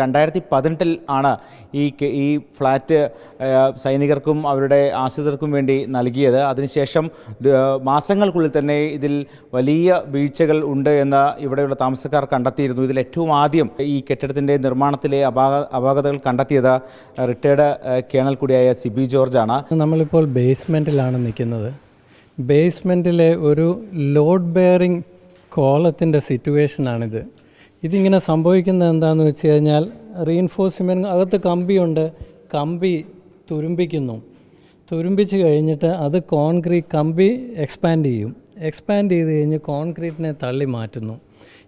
രണ്ടായിരത്തി പതിനെട്ടിൽ ആണ് ഈ ഈ ഫ്ലാറ്റ് സൈനികർക്കും അവരുടെ ആശ്രിതർക്കും വേണ്ടി നൽകിയത്. അതിനുശേഷം മാസങ്ങൾക്കുള്ളിൽ തന്നെ ഇതിൽ വലിയ വീഴ്ചകൾ ഉണ്ട് എന്ന് ഇവിടെയുള്ള താമസക്കാർ കണ്ടെത്തിയിരുന്നു. ഇതിൽ ഏറ്റവും ആദ്യം ഈ കെട്ടിടത്തിന്റെ നിർമ്മാണത്തിലെ അപാക അപാകതകൾ കണ്ടെത്തിയത് റിട്ടയർഡ് കേണൽ കൂടിയായ സിബി ജോർജാണ് നമ്മളിപ്പോൾ ബേസ്മെന്റിലാണ് നിൽക്കുന്നത്. ബേസ്മെന്റിലെ ഒരു ലോഡ് ബെയറിംഗ് കോളത്തിന്റെ സിറ്റുവേഷനാണിത്. ഇതിങ്ങനെ സംഭവിക്കുന്നത് എന്താണെന്ന് വെച്ച് കഴിഞ്ഞാൽ റീഇൻഫോഴ്സ്മെന്റ് അകത്ത് കമ്പിയുണ്ട്. കമ്പി തുരുമ്പിക്കുന്നു. തുരുമ്പിച്ച് കഴിഞ്ഞിട്ട് അത് കോൺക്രീറ്റ് കമ്പി എക്സ്പാൻഡ് ചെയ്യും. എക്സ്പാൻഡ് ചെയ്ത് കഴിഞ്ഞ് കോൺക്രീറ്റിനെ തള്ളി മാറ്റുന്നു.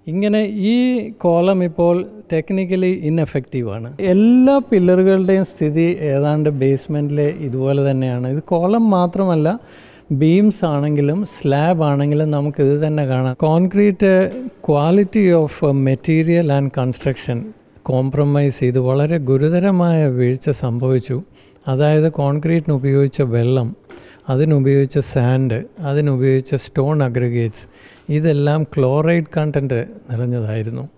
ഇങ്ങനെ ഈ കോളം ഇപ്പോൾ ടെക്നിക്കലി ഇൻഎഫക്റ്റീവാണ് എല്ലാ പില്ലറുകളുടെയും സ്ഥിതി ഏതാണ്ട് ബേസ്മെന്റിലെ ഇതുപോലെ തന്നെയാണ്. ഇത് കോളം മാത്രമല്ല ബീംസ് ആണെങ്കിലും സ്ലാബ് ആണെങ്കിലും നമുക്ക് ഇത് തന്നെ കാണാം. Concrete quality of material and construction compromise ചെയ്ത് വളരെ ഗുരുതരമായ വീഴ്ച സംഭവിച്ചു. അതായത് കോൺക്രീറ്റിന് ഉപയോഗിച്ച വെള്ളം അതിനുപയോഗിച്ച സാൻഡ് അതിനുപയോഗിച്ച സ്റ്റോൺ അഗ്രഗേറ്റ്സ് ഇതെല്ലാം ക്ലോറൈഡ് കണ്ടന്റ് നിറഞ്ഞതായിരുന്നു.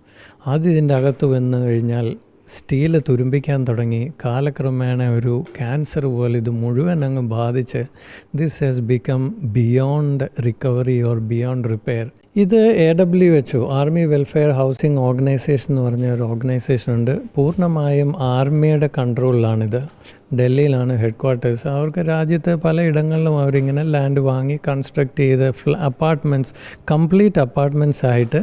അത് ഇതിന്റെ അകത്ത് വന്നു കഴിഞ്ഞാൽ സ്റ്റീൽ തുരുമ്പിക്കാൻ തുടങ്ങി. കാലക്രമേണ ഒരു ക്യാൻസർ പോലെ ഇത് മുഴുവൻ അങ്ങ് ബാധിച്ച് this has become beyond recovery or beyond repair ഇത് A W H army welfare housing organisation എന്ന് പറഞ്ഞ ഒരു ഓർഗനൈസേഷൻ ഉണ്ട്. പൂർണമായും ആർമിയുടെ കൺട്രോളിലാണിത് ഡൽഹിയിലാണ് ഹെഡ് ക്വാർട്ടേഴ്സ് അവർക്ക് രാജ്യത്ത് പലയിടങ്ങളിലും അവരിങ്ങനെ ലാൻഡ് വാങ്ങി കൺസ്ട്രക്ട് ചെയ്ത് അപ്പാർട്ട്മെന്റ്സ് കംപ്ലീറ്റ് അപ്പാർട്ട്മെന്റ്സ് ആയിട്ട്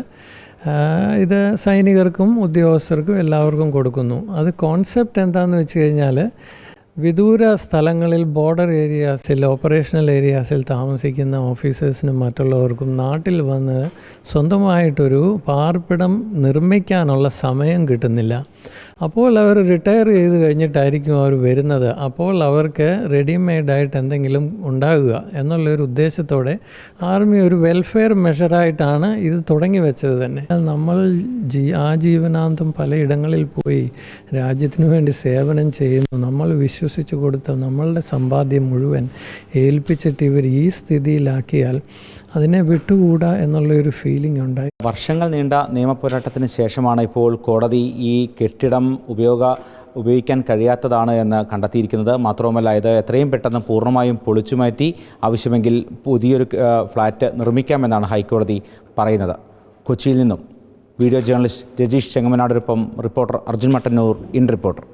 ഇത് സൈനികർക്കും ഉദ്യോഗസ്ഥർക്കും എല്ലാവർക്കും കൊടുക്കുന്നു. അത് കോൺസെപ്റ്റ് എന്താണെന്ന് വെച്ച് കഴിഞ്ഞാൽ വിദൂര സ്ഥലങ്ങളിൽ ബോർഡർ ഏരിയാസിൽ ഓപ്പറേഷണൽ ഏരിയാസിൽ താമസിക്കുന്ന ഓഫീസേഴ്സിനും മറ്റുള്ളവർക്കും നാട്ടിൽ വന്ന് സ്വന്തമായിട്ടൊരു പാർപ്പിടം നിർമ്മിക്കാനുള്ള സമയം കിട്ടുന്നില്ല. അപ്പോൾ അവർ റിട്ടയർ ചെയ്ത് കഴിഞ്ഞിട്ടായിരിക്കും അവർ വരുന്നത്. അപ്പോൾ അവർക്ക് റെഡിമെയ്ഡായിട്ട് എന്തെങ്കിലും ഉണ്ടാകുക എന്നുള്ളൊരു ഉദ്ദേശത്തോടെ ആർമി ഒരു വെൽഫെയർ മെഷറായിട്ടാണ് ഇത് തുടങ്ങി വെച്ചത് തന്നെ. നമ്മൾ ജീ ആ ജീവനാന്തം പലയിടങ്ങളിൽ പോയി രാജ്യത്തിനു വേണ്ടി സേവനം ചെയ്യുന്നു. നമ്മൾ വിശ്വസിച്ച് കൊടുത്ത നമ്മളുടെ സമ്പാദ്യം മുഴുവൻ ഏൽപ്പിച്ചിട്ട് ഇവർ ഈ സ്ഥിതിയിലാക്കിയാൽ അതിനെ വിട്ടുകൂടാ എന്നുള്ളൊരു ഫീലിംഗ് ഉണ്ടായി. വർഷങ്ങൾ നീണ്ട നിയമപോരാട്ടത്തിന് ശേഷമാണ് ഇപ്പോൾ കോടതി ഈ കെട്ടിടം ഉപയോഗ ഉപയോഗിക്കാൻ കഴിയാത്തതാണ് എന്ന് കണ്ടെത്തിയിരിക്കുന്നത്. മാത്രവുമല്ല ഇത് എത്രയും പെട്ടെന്ന് പൂർണമായും പൊളിച്ചു മാറ്റി ആവശ്യമെങ്കിൽ പുതിയൊരു ഫ്ലാറ്റ് നിർമ്മിക്കാമെന്നാണ് ഹൈക്കോടതി പറയുന്നത്. കൊച്ചിയിൽ നിന്നും video journalist Rajeesh ചെങ്ങമനാടൊപ്പം reporter Arjun Mattannur in reporter.